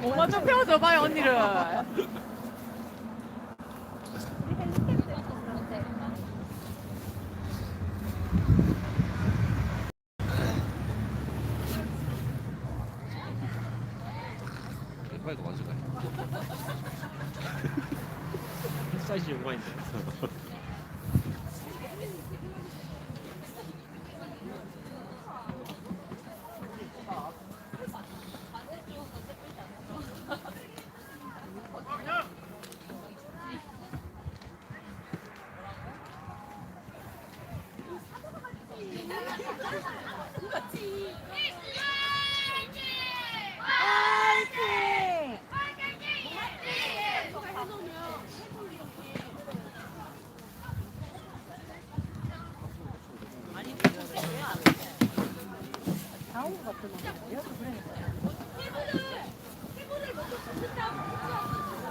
뭐만 좀 태워줘봐요 언니를. 빨리 완전 가. 사이즈 연관인데.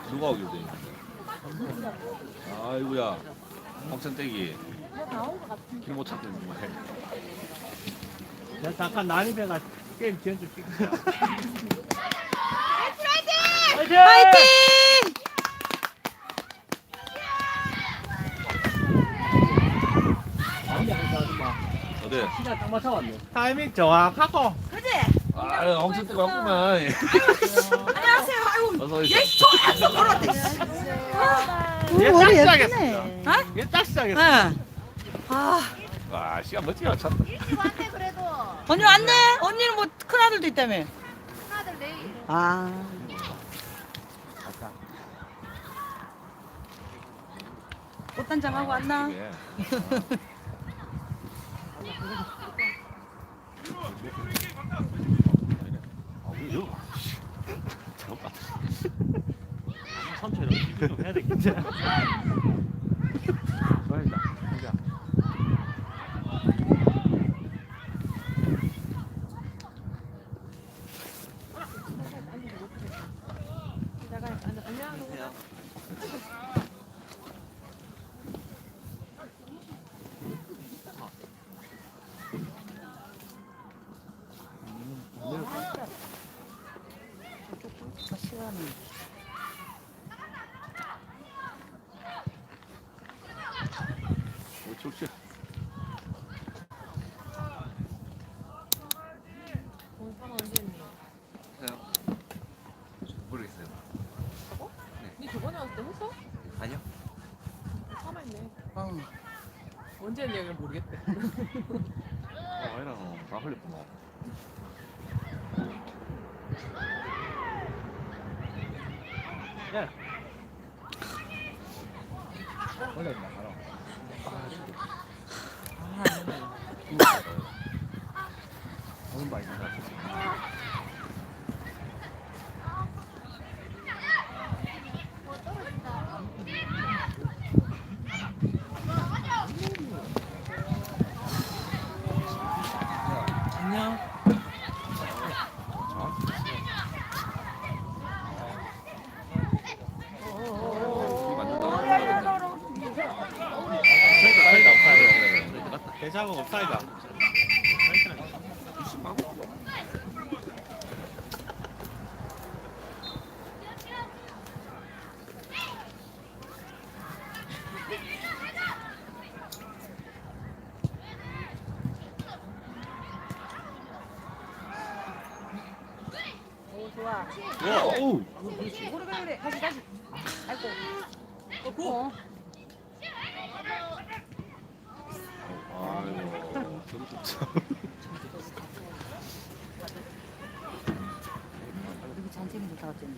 누가 오길 돼? 아이고야. 홍천 떼기. 길못 찾는 정말. 야, 잠깐 나리배가 게임 지연 좀 찍자. 화이팅! 파이팅! 어디? 시간 딱 맞춰왔네. 타이밍 정확하고. 아, 홍천떼기 왔구만. 안녕하세요. 아이고 어서 오십시오. 얘 좋아서 걸었대. 얘딱 시작했어. 얘딱 시작했어. 응. 아 와, 시간 멋지게 맞췄다. 왔네 그래도 언니 왔네. 언니는 뭐 큰 아들도 있다며. 하나들 내일 아. 꽃단장 하고 왔나? 이게. 아, 러고? 잠깐만. 삼촌 이런 좀 해야 되겠지. 좋아했다. 진짜. 시간이. 오, 좋지. 모르겠어요. 니 저번에 왔을 때 했어? 아니요. 처음 어. 언제 했냐고 모르겠대. 어, 아니랑 다 흘렸구나. 야. 원래 있나 바로. 오늘 많이 나같 안녕. 사이다, 사이다. 대장은 업사이다. 오 좋아. 와, 어우. 그래 그래 그래. 다시 다시. 아이고. 어, 아이고, 좀 좋죠. 여기 잔챙이 좋다 어쨌네.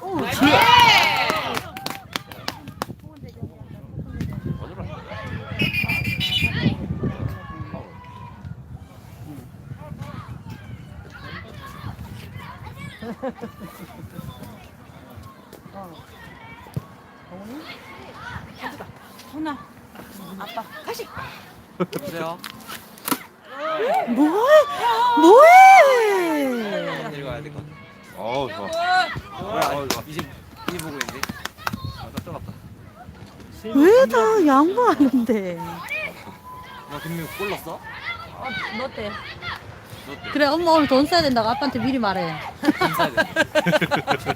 오, 쟤! 양보하는데? 나 분명 골 넣었어? 어, 너 때. 넣었대. 그래 엄마 오늘 돈 써야 된다고 아빠한테 미리 말해. 돈 써야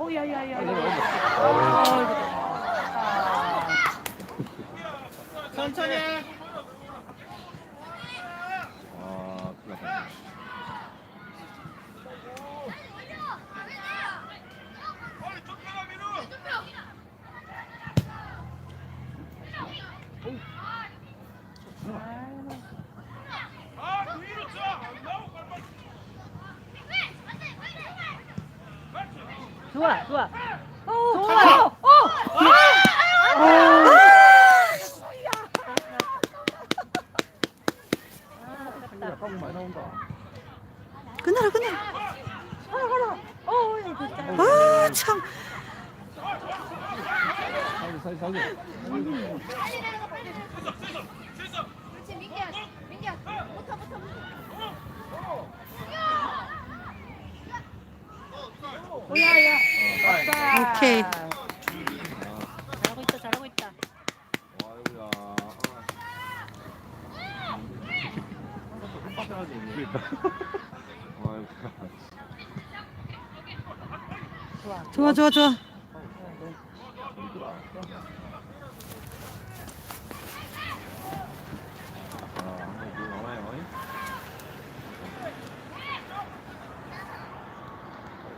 오야야야. 천천히 좋아 좋아. 좋아. 그날아 그날. 어, 야, 진짜. 아 참. 살기 살기 살기 빨리 내려가 빨리 그렇지 민기야 민기야 붙어 붙어 오야야. 오케이. 잘하고 있다 잘하고 있다. 아이고야 좋아 좋아 좋아. 아 한번 이거 나와요 어이?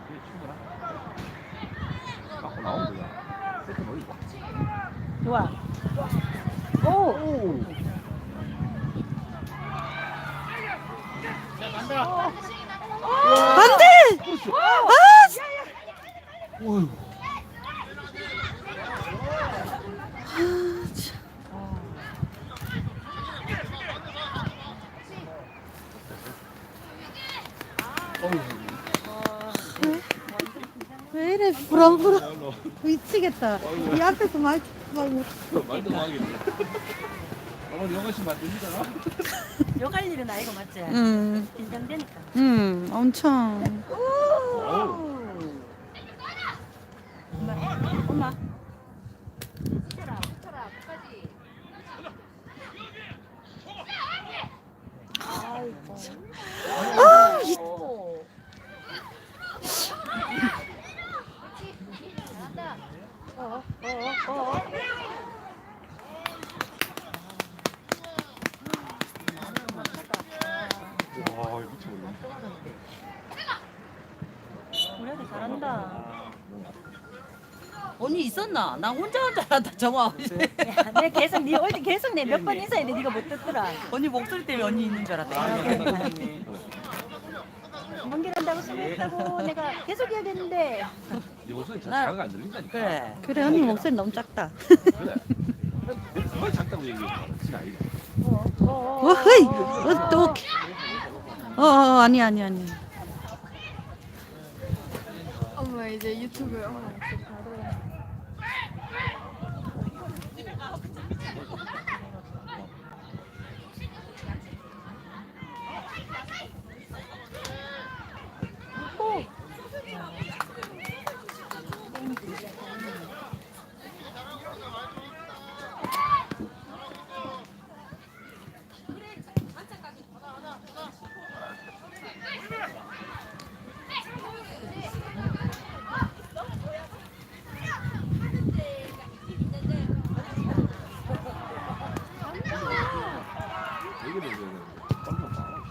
이게 충분하 갖고 나오면 되잖아 세트 머리 봐 좋아. 오. 자 간다. 안 돼. 아. 어휴 왜 이래 불안불안. 미치겠다. 이 앞에서 말 말도 망하겠네. 아마 영화씨 만듭니다. 요갈 일은 아니고 맞지? 음, 긴장되니까. 음, 엄청. 오. 엄마. 엄마. 시끄러워. 나? 나 혼자 한 줄 알았다 정화 야, 내 계속 네 올 때 계속 내 몇 번 인사했는데 네가 못 듣더라. 언니 목소리 때문에 언니 있는 줄 알았다 연기한다고 수고했다고 내가 계속 해야 되는데. 이 목소리 잘 나- 작아가 안 들린다니까. 그래 그래, 언니 목소리 너무 작다. 그래. 내가 정말 작다고 얘기해. 진짜 아니다. 어, 어, 어, 어, 헤이, 어, 또. 어, 어, 아니, 아니, 아니. 엄마 이제 유튜브에 엄마 얘기를 해야 되는데. 깜짝 놀라.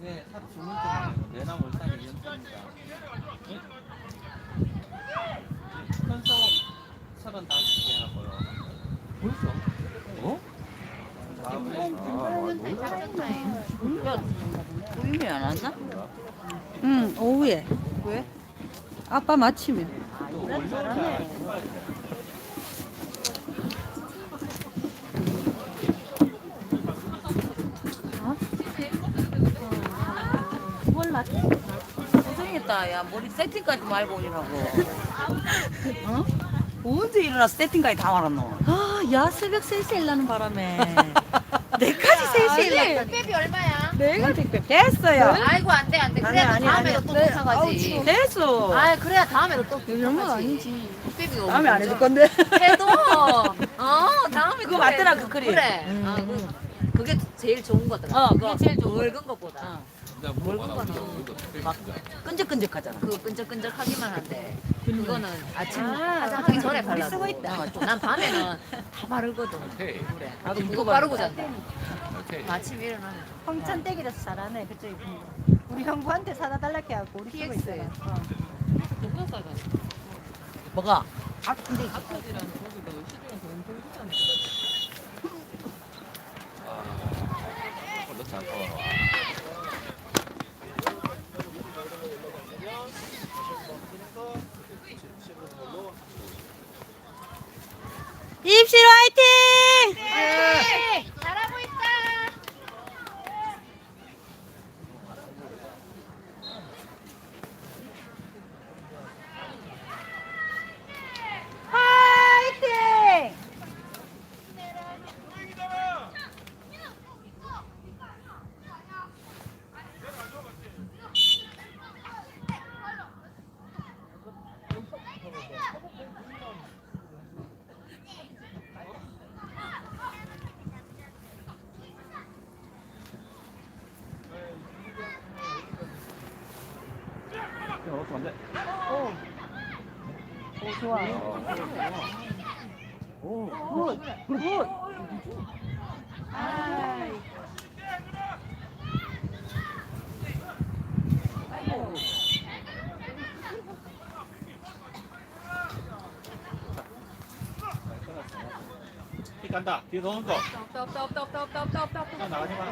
네, 탑 주문증 내남 월산이 연습입니다. 큰소 35개 하고요. 벌써? 어? 아, 아, 놀라. 부임이 안 왔나? 응, 오후에. 왜? 아빠 마치면. 뭘 맞? 고생했다 야 머리 세팅까지 말고 오니라고 어? 언제 일어나서 세팅까지 다 말았노? 아, 야, 새벽 3시에 일나는 바람에. 내까지 3시에 일났다. 택배비 얼마야? 내가 택배 됐어요. 아이고 안돼 안돼 아니, 그래야 아니, 다음에도 아니. 또 네, 부탁하지 됐어. 아 그래야 다음에도 또 이런 건. 아니지. 다음에 안 해줄 건데. 해도 어 다음에 그거 그래. 맞더라, 그 그림. 그래 음. 아, 그, 그게 제일 좋은 거더라 어, 그게 제일 좋은 묽은 것보다 어. 물어봐라. 거는 이거 되게 막. 끈적끈적하잖아 그 끈적끈적하기만 한데 그거는 아침 아, 화장하기 전에 발라도 쓰고 있다. 어, 난 밤에는 다 바르거든. 그래 나도 그거 바르고 바르고 잔다 오케이. 아침 일어나면 황천댁이라서 잘하네 그쪽에 있는 거. 우리 형부한테 사다 달라고 해갖고 우리 PX. 있어요. 어. 누가 싸가? 뭐가? 아까지랑 저기가 시중에서 엄청 비싸네. 어, 넣지 않고. 입실 화이팅! 네, 잘하고 있다 화이팅! 그냥 넣으면 안 돼. 오 좋아. 오. 아이. 피 간다. 뒤에 도는 거. 없다 없다 없다 없다 없다 없다 없다 없다. 그냥 나가지 마.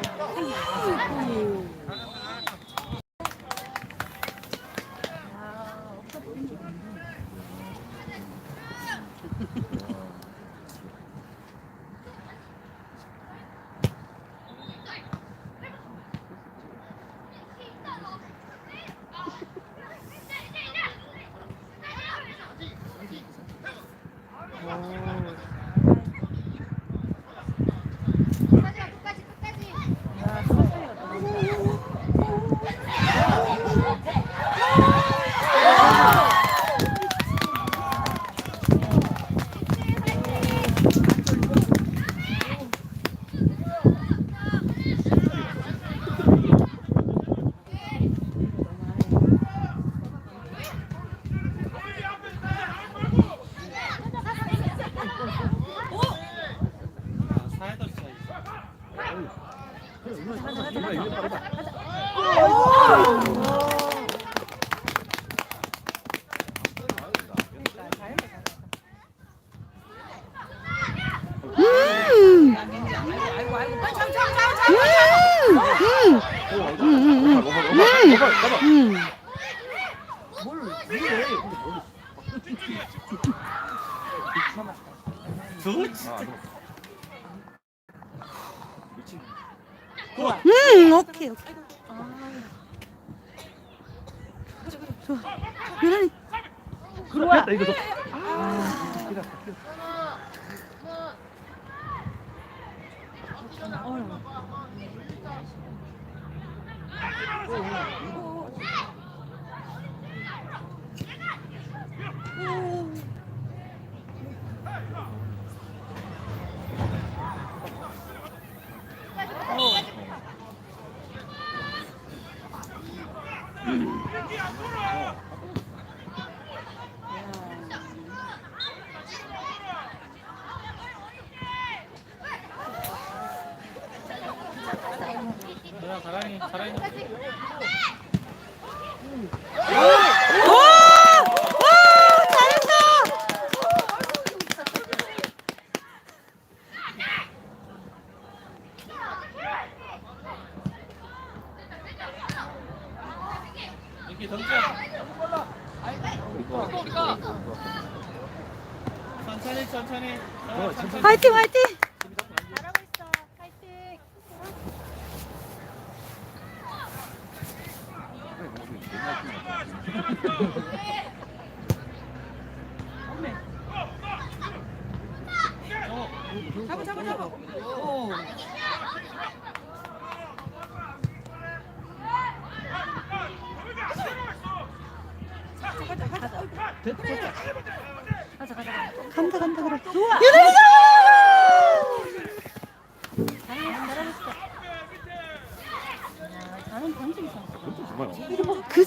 이거 빠르다. 아이고 아이고 참참참참 음, 오케이, 오케이. 좋아. 유란이. 됐다 이거. 야, 이렇게 던져. 천천히, 천천히. 어, 천천히. 화이팅, 화이팅! 잘하고 있어. 파이팅. 잡아 잡아 잡아 오 간다, 간다, 그래. 나는 던지기 선수. 정말. 그,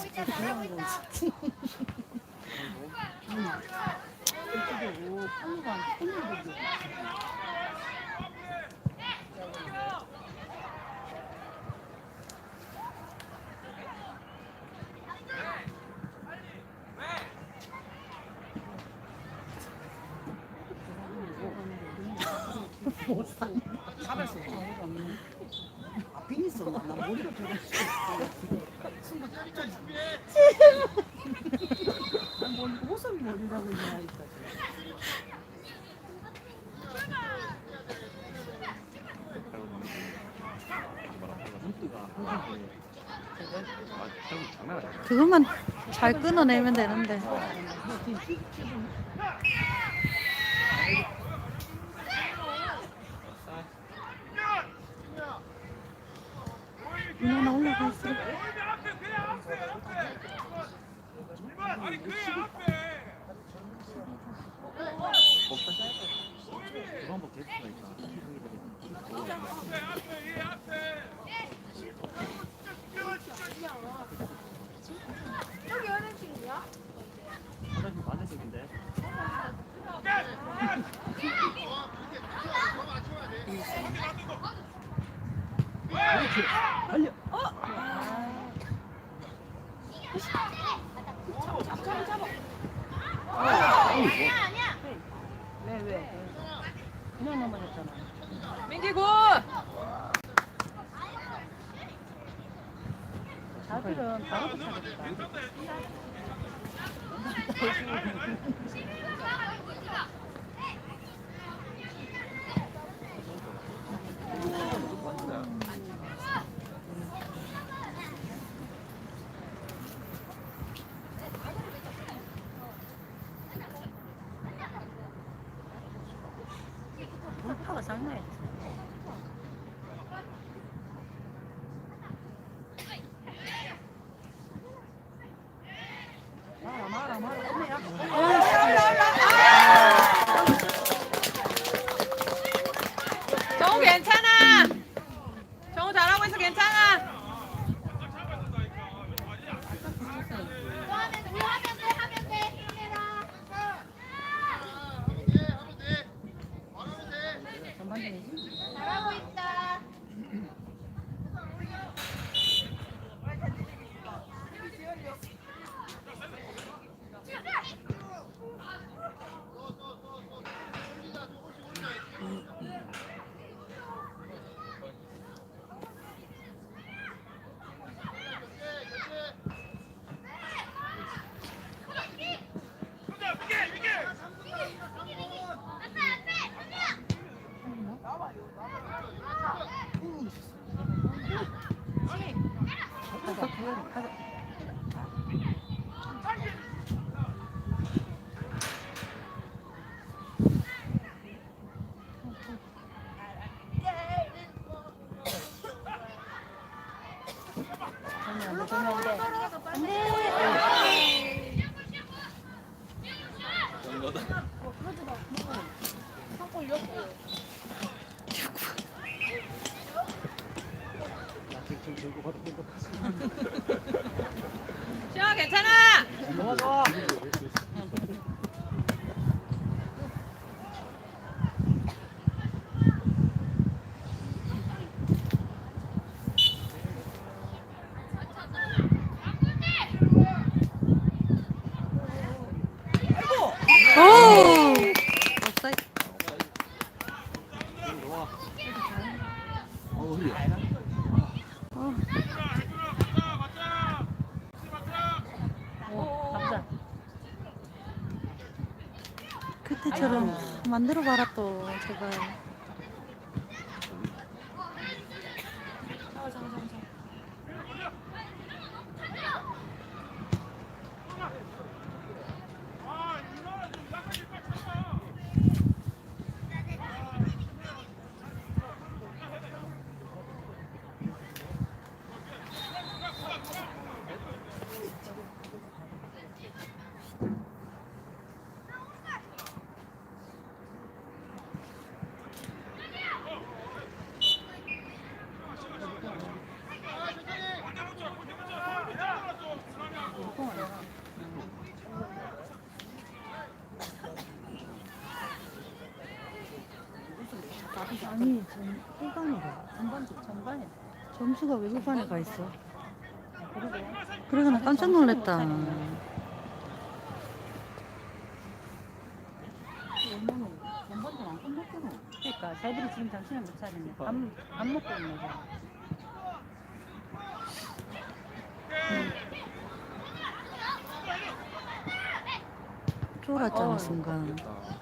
잡았어 아 비니스 나 머리가 저거 순간 깜짝 난뭔 옷은 머리라고 이야기했다 장난 아니야. 그것만 잘 끊어내면 되는데. 누나 올라가 있어. 한번 개수 화장실 반대쪽인데. 그렇지. 달려. 그냥 넘어졌잖아. 민기 굿! 자들은 바로 붙여겠다. 정우 만들어 봐라 또 제발. 아니 전 1반이래. 전반 전반에. 점수가 외국반에 가 있어. 그래서 나 깜짝 놀랐다. 전반도 안 끝났구나. 그러니까 저희들이 지금 정신을 못 차리네. 밥, 밥 먹고 있는 거. 쫄았잖아 어. 순간. 아,